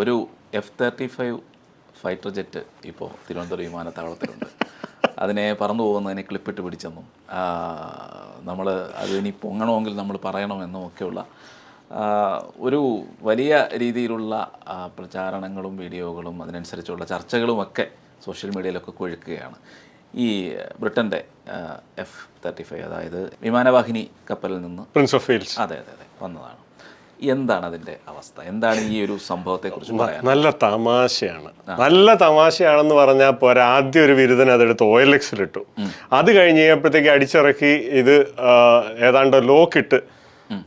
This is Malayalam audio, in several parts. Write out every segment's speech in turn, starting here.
ഒരു F thirty five fighter jet ഇപ്പോൾ തിരുവനന്തപുരം വിമാനത്താവളത്തിലുണ്ട്. അതിനെ പറന്നു പോകുന്നതിനെ ക്ലിപ്പിട്ട് പിടിച്ചെന്നും നമ്മൾ അത് ഇനി പൊങ്ങണമെങ്കിൽ നമ്മൾ പറയണമെന്നും ഒക്കെയുള്ള ഒരു വലിയ രീതിയിലുള്ള പ്രചാരണങ്ങളും വീഡിയോകളും അതിനനുസരിച്ചുള്ള ചർച്ചകളുമൊക്കെ സോഷ്യൽ മീഡിയയിലൊക്കെ കൊഴുക്കുകയാണ്. ഈ ബ്രിട്ടന്റെ എഫ് തേർട്ടി ഫൈവ് അതായത് വിമാനവാഹിനി കപ്പലിൽ നിന്ന് പ്രിൻസ് ഓഫ് വെയിൽസ് അതെ അതെ അതെ വന്നതാണ്. എന്താണ് അതിന്റെ അവസ്ഥ? എന്താണ് ഈ ഒരു സംഭവത്തെ കുറിച്ച് പറയാൻ? നല്ല തമാശയാണ്. നല്ല തമാശയാണെന്ന് പറഞ്ഞാൽ പോരാ ആദ്യം ഒരു ബിരുദൻ അതെടുത്ത് ഒ എൽ എക്സിലിട്ടു അത് കഴിഞ്ഞ് കഴിഞ്ഞപ്പോഴത്തേക്ക് അടിച്ചിറക്കി ഇത് ഏതാണ്ട് ലോക്കിട്ട്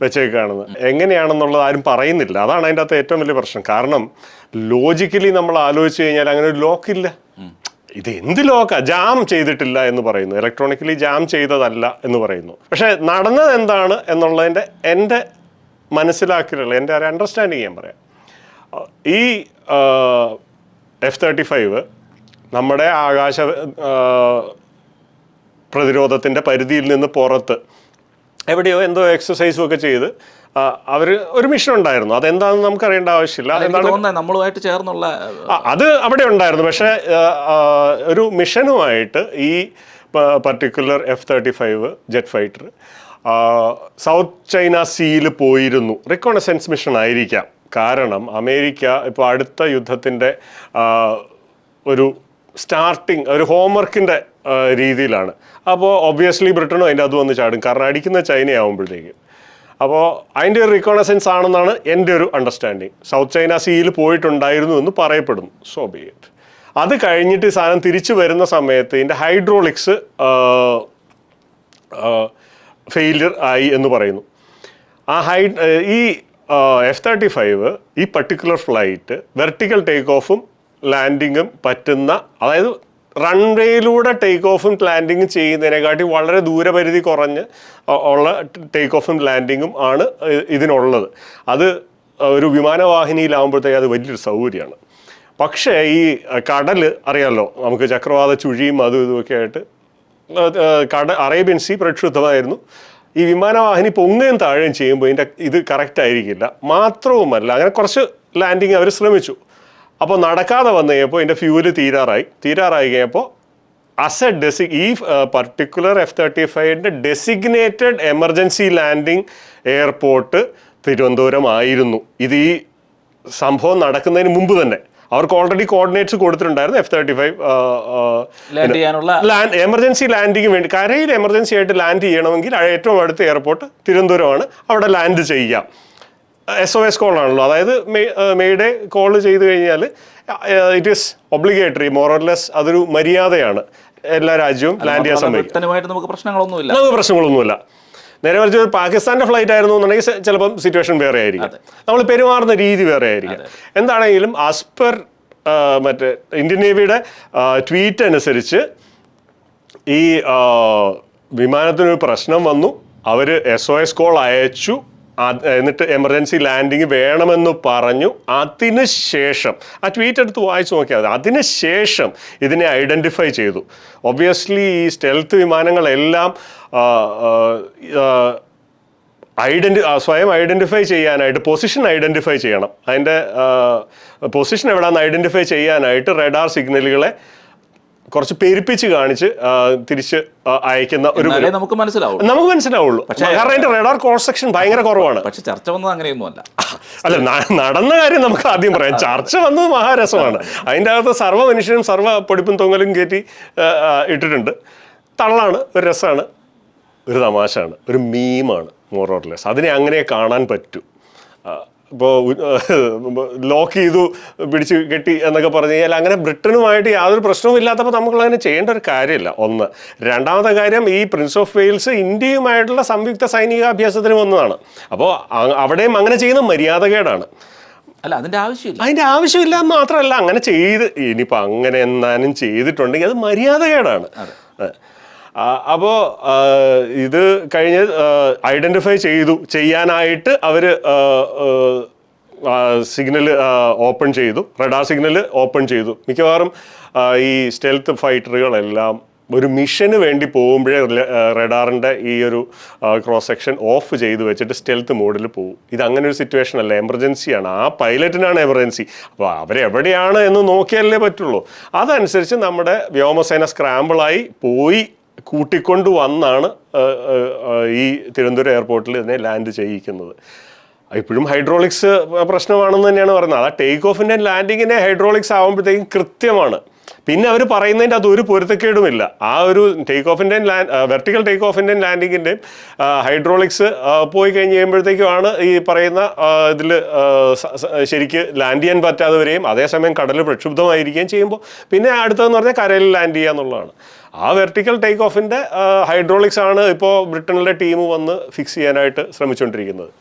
വെച്ചേക്കാണെന്ന്. എങ്ങനെയാണെന്നുള്ളത് ആരും പറയുന്നില്ല. അതാണ് അതിന്റെ അകത്ത് ഏറ്റവും വലിയ പ്രശ്നം. കാരണം ലോജിക്കലി നമ്മൾ ആലോചിച്ച് കഴിഞ്ഞാൽ അങ്ങനെ ഒരു ലോക്കില്ല ഇത് എന്ത് ലോക്ക ജാം ചെയ്തിട്ടില്ല എന്ന് പറയുന്നു. ഇലക്ട്രോണിക്കലി ജാം ചെയ്തതല്ല എന്ന് പറയുന്നു. പക്ഷെ നടന്നത് എന്താണ് എന്നുള്ളതിന്റെ എന്റെ മനസ്സിലാക്കലുള്ള. എന്റെ ഒരു അണ്ടർസ്റ്റാൻഡിങ് ഞാൻ പറയാം. ഈ എഫ് തേർട്ടി ഫൈവ് നമ്മുടെ ആകാശ പ്രതിരോധത്തിന്റെ പരിധിയിൽ നിന്ന് പുറത്ത് എവിടെയോ എന്തോ എക്സസൈസും ഒക്കെ ചെയ്ത് അവർ ഒരു മിഷൻ ഉണ്ടായിരുന്നു. അതെന്താണെന്ന് നമുക്ക് അറിയേണ്ട ആവശ്യമില്ല നമ്മളുമായിട്ട് ചേർന്നുള്ള അത് അവിടെ ഉണ്ടായിരുന്നു. പക്ഷേ ഒരു മിഷനുമായിട്ട് ഈ particular F thirty five jet fighter south China സീയിൽ പോയിരുന്നു. റിക്കോണസെൻസ് മിഷൻ ആയിരിക്കാം. കാരണം അമേരിക്ക ഇപ്പോൾ അടുത്ത യുദ്ധത്തിന്റെ ഒരു സ്റ്റാർട്ടിങ് ഒരു ഹോംവർക്കിന്റെ രീതിയിലാണ്. അപ്പോൾ ഒബ്വിയസ്ലി ബ്രിട്ടനും അതിന്റെ അത് വന്ന് ചാടും. കാരണം അടിക്കുന്ന ചൈനയാവുമ്പോഴത്തേക്ക് അപ്പോൾ അതിന്റെ ഒരു റിക്കോണസെൻസ് ആണെന്നാണ് എന്റെ ഒരു അണ്ടർസ്റ്റാൻഡിങ് സൗത്ത് ചൈന സീയിൽ പോയിട്ടുണ്ടായിരുന്നു എന്ന് പറയപ്പെടുന്നു. സോ ബി ഇറ്റ് അത് കഴിഞ്ഞിട്ട് സാധനം തിരിച്ചു വരുന്ന സമയത്ത് ഇതിന്റെ ഹൈഡ്രോളിക്സ് ഫെയിലിയർ ആയി എന്ന് പറയുന്നു. ആ ഹൈ ഈ എഫ് തേർട്ടി ഫൈവ് ഈ പർട്ടിക്കുലർ ഫ്ലൈറ്റ് വെർട്ടിക്കൽ ടേക്ക് ഓഫും ലാൻഡിങ്ങും പറ്റുന്ന അതായത് റൺവേയിലൂടെ ടേക്ക് ഓഫും ലാൻഡിങ്ങും ചെയ്യുന്നതിനെക്കാട്ടി വളരെ ദൂരപരിധി കുറഞ്ഞ് ഉള്ള ടേക്ക് ഓഫും ലാൻഡിങ്ങും ആണ് ഇതിനുള്ളത്. അത് ഒരു വിമാനവാഹിനിയിലാവുമ്പോഴത്തേക്ക് അത് വലിയൊരു സൗകര്യമാണ്. പക്ഷേ ഈ കടൽ അറിയാമല്ലോ നമുക്ക് ചക്രവാത ചുഴിയും അതും ഇതുമൊക്കെ ആയിട്ട് കട അറേബ്യൻ സീ പ്രക്ഷുബ്ധമായിരുന്നു. ഈ വിമാനവാഹിനി പൊങ്ങുകയും താഴുകയും ചെയ്യുമ്പോൾ ഇതിന്റെ ഇത് കറക്റ്റ് ആയിരിക്കില്ല. മാത്രവുമല്ല അങ്ങനെ കുറച്ച് ലാൻഡിങ് അവർ ശ്രമിച്ചു. അപ്പോൾ നടക്കാതെ വന്നു കഴിഞ്ഞപ്പോൾ ഇതിന്റെ ഫ്യൂൽ തീരാറായി. തീരാറായി കഴിഞ്ഞപ്പോൾ അസ് എ ഡെസി ഈ particular F thirty ഫൈവിന്റെ designated emergency landing airport Thiruvananthapuram ആയിരുന്നു. ഇത് ഈ സംഭവം നടക്കുന്നതിന് മുമ്പ് തന്നെ. അവർക്ക് ഓൾറെഡി കോർഡിനേറ്റ്സ് കൊടുത്തിട്ടുണ്ടായിരുന്നു F thirty five land emergency landing വേണ്ടി. കരയിൽ എമർജൻസി ആയിട്ട് ലാൻഡ് ചെയ്യണമെങ്കിൽ ഏറ്റവും അടുത്ത എയർപോർട്ട് തിരുവനന്തപുരമാണ്. അവിടെ ലാൻഡ് ചെയ്യാം. എസ് ഒ എസ് കോൾ ആണല്ലോ. അതായത് മെയ്ഡേ കോൾ ചെയ്ത് കഴിഞ്ഞാൽ ഇറ്റ് ഈസ് ഒബ്ലിഗേറ്ററി മോറൽലെസ് അതൊരു മര്യാദയാണ്. എല്ലാ രാജ്യവും ലാൻഡ് ചെയ്യാൻ സമയത്ത് നമുക്ക് പ്രശ്നങ്ങളൊന്നുമില്ല. നമുക്ക് പ്രശ്നങ്ങളൊന്നുമില്ല. നേരെ മറിച്ച് ഒരു പാകിസ്ഥാന്റെ ഫ്ലൈറ്റ് ആയിരുന്നു എന്നുണ്ടെങ്കിൽ ചിലപ്പോൾ ചിലപ്പം സിറ്റുവേഷൻ വേറെ ആയിരിക്കും. നമ്മൾ പെരുമാറുന്ന രീതി വേറെ ആയിരിക്കും. എന്താണെങ്കിലും ആസ് പെർ മറ്റേ ഇന്ത്യൻ നേവിയുടെ ട്വീറ്റ് അനുസരിച്ച് ഈ വിമാനത്തിനൊരു പ്രശ്നം വന്നു. അവർ എസ് ഒ എസ് കോൾ അയച്ചു. എന്നിട്ട് എമർജൻസി ലാൻഡിങ് വേണമെന്ന് പറഞ്ഞു. അതിന് ശേഷം ആ ട്വീറ്റ് എടുത്ത് വായിച്ചു നോക്കിയാൽ മതി. അതിന് ശേഷം ഇതിനെ ഐഡന്റിഫൈ ചെയ്തു. ഒബ്വിയസ്ലി ഈ സ്റ്റെൽത്ത് വിമാനങ്ങളെല്ലാം ഐഡന്റി സ്വയം ഐഡന്റിഫൈ ചെയ്യാനായിട്ട് പൊസിഷൻ ഐഡന്റിഫൈ ചെയ്യണം. അതിന്റെ പൊസിഷൻ എവിടെയാണെന്ന് ഐഡന്റിഫൈ ചെയ്യാനായിട്ട് റെഡാർ സിഗ്നലുകളെ കുറച്ച് പെരുപ്പിച്ച് കാണിച്ച് തിരിച്ച് അയക്കുന്ന ഒരു നമുക്ക് മനസ്സിലാവും നമുക്ക് മനസ്സിലാവുള്ളൂ. കാരണം അതിന്റെ റഡാർ ക്രോസ് സെക്ഷൻ ഭയങ്കര കുറവാണ്. പക്ഷെ ചർച്ച വന്നത് അങ്ങനെയൊന്നുമല്ല. അല്ല അല്ല നടന്ന കാര്യം നമുക്ക് ആദ്യം പറയാം. ചർച്ച വന്നത് മഹാരസമാണ്. അതിന്റെ അകത്ത് സർവ മനുഷ്യനും സർവ പൊടിപ്പും തൊങ്ങലും കയറ്റി ഇട്ടിട്ടുണ്ട്. തള്ളാണ് ഒരു രസമാണ് ഒരു തമാശയാണ് ഒരു മീമാണ് മോറോർലെസ് അതിനെ അങ്ങനെ കാണാൻ പറ്റൂ. ഇപ്പോൾ ലോക്ക് ചെയ്തു പിടിച്ച് കെട്ടി എന്നൊക്കെ പറഞ്ഞു കഴിഞ്ഞാൽ അങ്ങനെ ബ്രിട്ടനുമായിട്ട് യാതൊരു പ്രശ്നവും ഇല്ലാത്തപ്പോൾ നമുക്ക് അങ്ങനെ ചെയ്യേണ്ട ഒരു കാര്യമില്ല. ഒന്ന്. രണ്ടാമത്തെ കാര്യം ഈ പ്രിൻസ് ഓഫ് വെയിൽസ് ഇന്ത്യയുമായിട്ടുള്ള സംയുക്ത സൈനികാഭ്യാസത്തിന് വന്നതാണ് അപ്പോൾ അവിടെയും അങ്ങനെ ചെയ്യുന്ന മര്യാദകേടാണ്. അല്ല അതിന്റെ ആവശ്യമില്ല. അതിന്റെ ആവശ്യമില്ല എന്ന് മാത്രമല്ല അങ്ങനെ ചെയ്ത് ഇനിയിപ്പോൾ അങ്ങനെ എന്നാലും ചെയ്തിട്ടുണ്ടെങ്കിൽ അത് മര്യാദകേടാണ്. അപ്പോൾ ഇത് കഴിഞ്ഞ് ഐഡന്റിഫൈ ചെയ്തു ചെയ്യാനായിട്ട് അവർ സിഗ്നൽ ഓപ്പൺ ചെയ്തു. റഡാർ സിഗ്നൽ ഓപ്പൺ ചെയ്തു. മിക്കവാറും ഈ സ്റ്റെൽത്ത് ഫൈറ്ററുകളെല്ലാം ഒരു മിഷന് വേണ്ടി പോകുമ്പോഴേ റഡാറിന്റെ ഈ ഒരു ക്രോസ് സെക്ഷൻ ഓഫ് ചെയ്ത് വെച്ചിട്ട് സ്റ്റെൽത്ത് മോഡിൽ പോകും ഇത് അങ്ങനെ ഒരു സിറ്റുവേഷൻ അല്ല. എമർജൻസിയാണ് ആ പൈലറ്റിനാണ് എമർജൻസി അപ്പോൾ അവരെവിടെയാണ് എന്ന് നോക്കിയാലേ പറ്റുള്ളൂ. അതനുസരിച്ച് നമ്മുടെ വ്യോമസേന സ്ക്രാമ്പിളായി പോയി. കൂട്ടിക്കൊണ്ട് വന്നാണ് ഈ തിരുവനന്തപുരം എയർപോർട്ടിൽ ഇതിനെ ലാൻഡ് ചെയ്യിക്കുന്നത്. ഇപ്പോഴും ഹൈഡ്രോളിക്സ് പ്രശ്നമാണെന്ന് തന്നെയാണ് പറയുന്നത്. ആ ടേക്ക് ഓഫിന്റെ ലാൻഡിങ്ങിന്റെ ഹൈഡ്രോളിക്സ് ആകുമ്പോഴത്തേക്കും കൃത്യമാണ്. പിന്നെ അവർ പറയുന്നതിന്റെ അത് ഒരു പൊരുത്തക്കേടുമില്ല. ആ ഒരു ടേക്ക് ഓഫിന്റെയും ലാൻഡ് വെർട്ടിക്കൽ ടേക്ക് ഓഫിന്റെയും ലാൻഡിങ്ങിന്റെയും ഹൈഡ്രോളിക്സ് പോയി കഴിഞ്ഞ് കഴിയുമ്പോഴത്തേക്കുമാണ് ഈ പറയുന്ന ഇതിൽ ശരിക്ക് ലാൻഡ് ചെയ്യാൻ പറ്റാതെ വരികയും അതേസമയം കടൽ പ്രക്ഷുബ്ധമായിരിക്കുകയും ചെയ്യുമ്പോൾ പിന്നെ അടുത്തതെന്ന് പറഞ്ഞാൽ കരയിൽ ലാൻഡ് ചെയ്യുക എന്നുള്ളതാണ്. ആ വെർട്ടിക്കൽ ടേക്ക് ഓഫിന്റെ ഹൈഡ്രോളിക്സ് ആണ് ഇപ്പോൾ ബ്രിട്ടനിലെ ടീം വന്ന് ഫിക്സ് ചെയ്യാനായിട്ട് ശ്രമിച്ചുകൊണ്ടിരിക്കുന്നത്